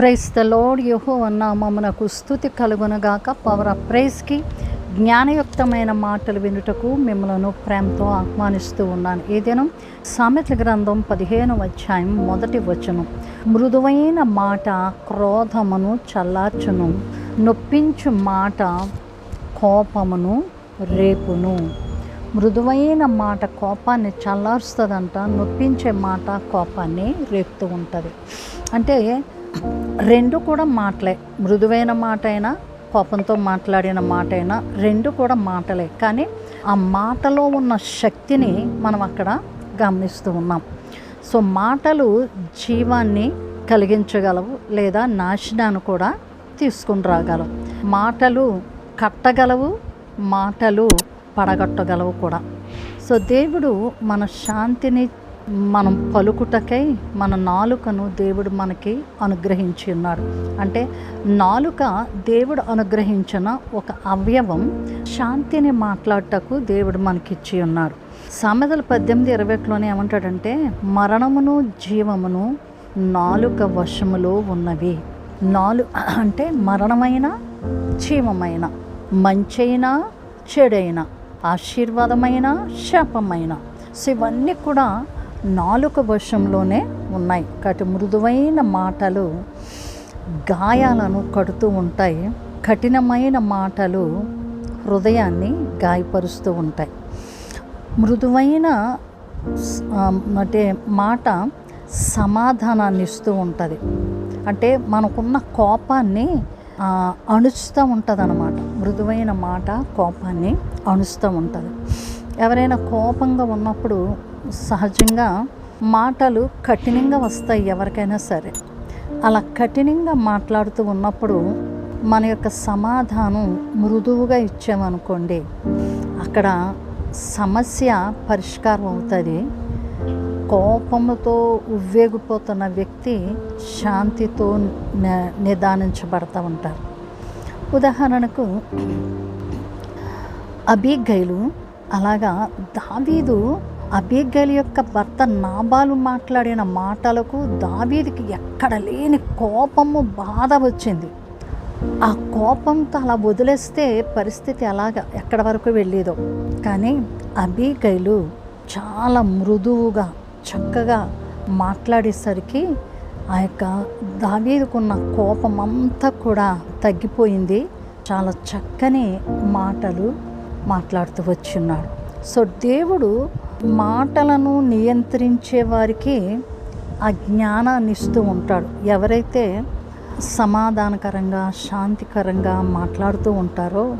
Price the load యహో మమ్మనకు స్థుతి కలుగునగాక. Power of ప్రైజ్కి జ్ఞానయుక్తమైన మాటలు వినుటకు మిమ్మలను ప్రేమతో ఆహ్వానిస్తూ ఉన్నాను. ఏదైనా సామెతల గ్రంథం పదిహేను అధ్యాయం మొదటి వచనం. మృదువైన మాట క్రోధమును చల్లార్చును నొప్పించు మాట కోపమును రేపును. మృదువైన మాట కోపాన్ని చల్లారుస్తుందంట నొప్పించే మాట కోపాన్ని రేపుతూ ఉంటుంది. అంటే రెండు కూడా మాటలే. మృదువైన మాట అయినా కోపంతో మాట్లాడిన మాట అయినా రెండు కూడా మాటలే. కానీ ఆ మాటలో ఉన్న శక్తిని మనం అక్కడ గమనిస్తూ ఉన్నాం. సో మాటలు జీవాన్ని కలిగించగలవు లేదా నాశనాన్ని కూడా తీసుకుని రాగలవు. మాటలు కట్టగలవు మాటలు పడగొట్టగలవు కూడా. సో దేవుడు మన శాంతిని మనం పలుకుటకై మన నాలుకను దేవుడు మనకి అనుగ్రహించి ఉన్నాడు. అంటే నాలుక దేవుడు అనుగ్రహించిన ఒక అవయవం శాంతిని మాట్లాడటకు దేవుడు మనకిచ్చి ఉన్నాడు. సామెతలు పద్దెనిమిది ఇరవై ఒకటిలోనే ఏమంటాడంటే మరణమును జీవమును నాలుక వశములో ఉన్నవి. నాలు అంటే మరణమైన జీవమైన మంచైనా చెడైన ఆశీర్వాదమైన శాపమైన. సో ఇవన్నీ కూడా నాలుక వశంలోనే ఉన్నాయి. కాబట్టి మృదువైన మాటలు గాయాలను కడుతూ ఉంటాయి. కఠినమైన మాటలు హృదయాన్ని గాయపరుస్తూ ఉంటాయి. మృదువైన అంటే మాట సమాధానాన్ని ఇస్తూ ఉంటుంది. అంటే మనకున్న కోపాన్ని అణుస్తూ అణుచుతూ ఉంటుంది అన్నమాట మృదువైన మాట కోపాన్ని అణుస్తూ ఉంటుంది. ఎవరైనా కోపంగా ఉన్నప్పుడు సహజంగా మాటలు కఠినంగా వస్తాయి ఎవరికైనా సరే. అలా కఠినంగా మాట్లాడుతూ ఉన్నప్పుడు మన యొక్క సమాధానం మృదువుగా ఇచ్చామనుకోండి అక్కడ సమస్య పరిష్కారం అవుతుంది. కోపంతో ఉవ్వేగిపోతున్న వ్యక్తి శాంతితో నిదానించబడతా ఉంటారు. ఉదాహరణకు అబీగైలు అలాగా దావీదు అబేగల్ యొక్క భర్త నాబాలు మాట్లాడిన మాటలకు దావీదికి ఎక్కడ లేని కోపము బాధ వచ్చింది. ఆ కోపంతో అలా వదిలేస్తే పరిస్థితి అలాగ ఎక్కడి వరకు వెళ్ళేదో. కానీ అబీగైలు చాలా మృదువుగా చక్కగా మాట్లాడేసరికి ఆ యొక్క దావీదుకున్న కోపం అంతా కూడా తగ్గిపోయింది. చాలా చక్కని మాటలు మాట్లాడుతూ వచ్చిన్నాడు సో దేవుడు మాటలను నియంత్రించే వారికి ఆ జ్ఞానాన్ని ఇస్తూ ఉంటాడు. ఎవరైతే సమాధానకరంగా శాంతికరంగా మాట్లాడుతూ ఉంటారో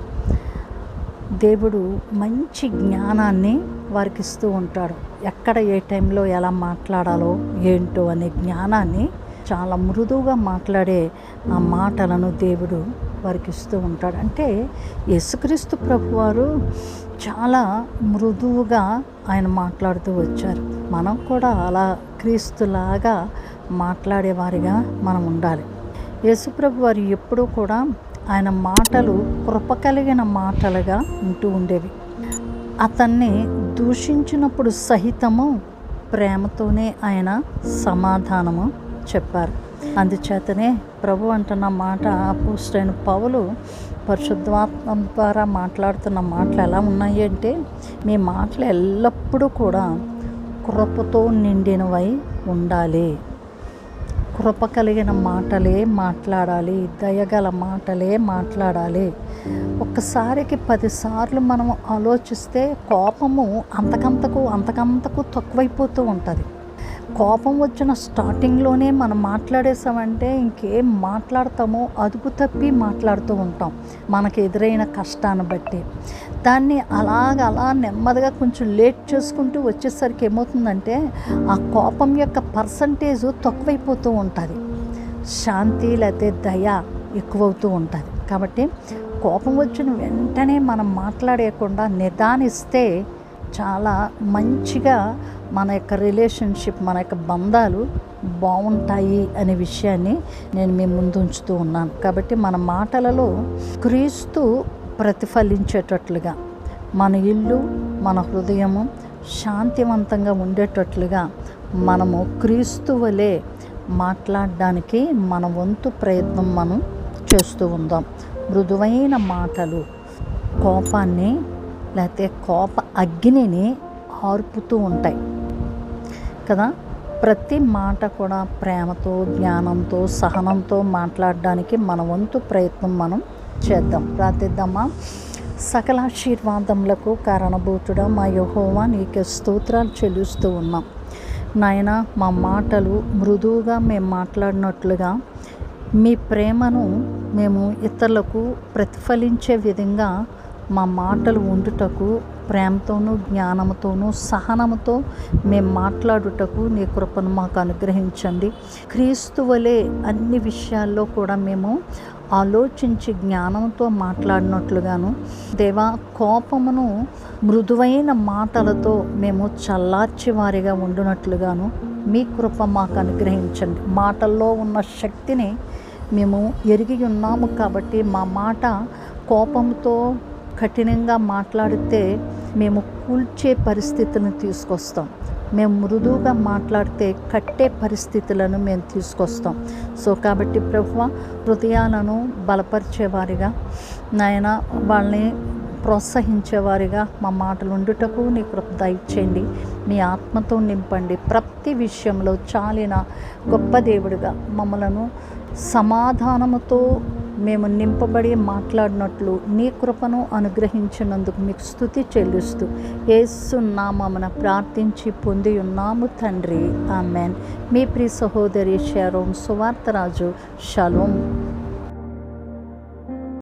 దేవుడు మంచి జ్ఞానాన్ని వారికి ఇస్తూ ఉంటాడు. ఎక్కడ ఏ టైంలో ఎలా మాట్లాడాలో ఏంటో అనే జ్ఞానాన్ని చాలా మృదువుగా మాట్లాడే ఆ మాటలను దేవుడు వారికి ఇస్తూ ఉంటాడు. అంటే యేసుక్రీస్తు ప్రభువారు చాలా మృదువుగా ఆయన మాట్లాడుతూ వచ్చారు. మనం కూడా అలా క్రీస్తులాగా మాట్లాడేవారిగా మనం ఉండాలి. యేసుప్రభు వారు ఎప్పుడూ కూడా ఆయన మాటలు కృప కలిగిన మాటలుగా ఉంటూ ఉండేవి. అతన్ని దూషించినప్పుడు సహితము ప్రేమతోనే ఆయన సమాధానము చెప్పారు. అందుచేతనే ప్రభు అంటున్న మాట అపోస్టైన పౌలు పరిశుద్ధాత్మ ద్వారా మాట్లాడుతున్న మాటలు ఎలా ఉన్నాయి అంటే మీ మాటలు ఎల్లప్పుడూ కూడా కృపతో నిండినవై ఉండాలి. కృప కలిగిన మాటలే మాట్లాడాలి. దయగల మాటలే మాట్లాడాలి. ఒక్కసారికి పదిసార్లు మనం ఆలోచిస్తే కోపము అంతకంతకు అంతకంతకు తక్కువైపోతూ ఉంటుంది. కోపం వచ్చిన స్టార్టింగ్లోనే మనం మాట్లాడేసామంటే ఇంకేం మాట్లాడతామో అదుపు తప్పి మాట్లాడుతూ ఉంటాం. మనకి ఎదురైన కష్టాన్ని బట్టి. దాన్ని అలాగ అలా నెమ్మదిగా కొంచెం లేట్ చేసుకుంటూ వచ్చేసరికి ఏమవుతుందంటే ఆ కోపం యొక్క పర్సంటేజ్ తక్కువైపోతూ ఉంటుంది. శాంతి లేకపోతే దయ ఎక్కువవుతూ ఉంటుంది. కాబట్టి కోపం వచ్చిన వెంటనే మనం మాట్లాడేయకుండా నిదానిస్తే చాలా మంచిగా మన యొక్క రిలేషన్షిప్ మన యొక్క బంధాలు బాగుంటాయి అనే విషయాన్ని నేను మీ ముందు ఉంచుతూ ఉన్నాను. కాబట్టి మన మాటలలో క్రీస్తు ప్రతిఫలించేటట్లుగా మన ఇల్లు మన హృదయము శాంతివంతంగా ఉండేటట్లుగా మనము క్రీస్తు వలె మాట్లాడడానికి మన వంతు ప్రయత్నం మనం చేస్తూ ఉందాం. మృదువైన మాటలు కోపాన్ని లేకపోతే కోప అగ్నిని ఆర్పుతూ ఉంటాయి. కదా? ప్రతి మాట కూడా ప్రేమతో జ్ఞానంతో సహనంతో మాట్లాడడానికి మన వంతు ప్రయత్నం మనం చేద్దాం. ప్రార్థిద్దామా? సకలాశీర్వాదములకు కారణభూతుడా మా యహోవా నీకే స్తోత్రాలు చెల్లిస్తూ ఉన్నాం. నాయన మా మాటలు మృదువుగా మేము మాట్లాడినట్లుగా మీ ప్రేమను మేము ఇతరులకు ప్రతిఫలించే విధంగా మా మాటలు ఉండుటకు ప్రేమతోనూ జ్ఞానముతోనూ సహనముతో మేము మాట్లాడుటకు నీ కృపను మాకు అనుగ్రహించండి. క్రీస్తు వలె అన్ని విషయాల్లో కూడా మేము ఆలోచించి జ్ఞానంతో మాట్లాడినట్లుగాను దేవా కోపమును మృదువైన మాటలతో మేము చల్లార్చి వారిగా ఉండునట్లుగాను మీ కృప మాకు అనుగ్రహించండి. మాటల్లో ఉన్న శక్తిని మేము ఎరిగి ఉన్నాము కాబట్టి మా మాట కోపంతో కఠినంగా మాట్లాడితే మేము కూల్చే పరిస్థితులను తీసుకొస్తాం. మేము మృదువుగా మాట్లాడితే కట్టే పరిస్థితులను మేము తీసుకొస్తాం. సో కాబట్టి ప్రభు హృదయాలను బలపరిచేవారిగా నాయన వాళ్ళని ప్రోత్సహించేవారిగా మా మాటలు ఉండుటకు నీ కృప దయచేయండి. మీ ఆత్మతో నింపండి. ప్రతి విషయంలో చాలిన గొప్ప దేవుడిగా మమ్మలను సమాధానముతో మేము నింపబడి మాట్లాడినట్లు నీ కృపను అనుగ్రహించినందుకు మీకు స్థుతి చెల్లిస్తూ యేసు నామమున ప్రార్థించి పొంది ఉన్నాము తండ్రి. ఆమెన్. మీ ప్రియ సహోదరి షారోన్ సువార్తరాజు. షలోం.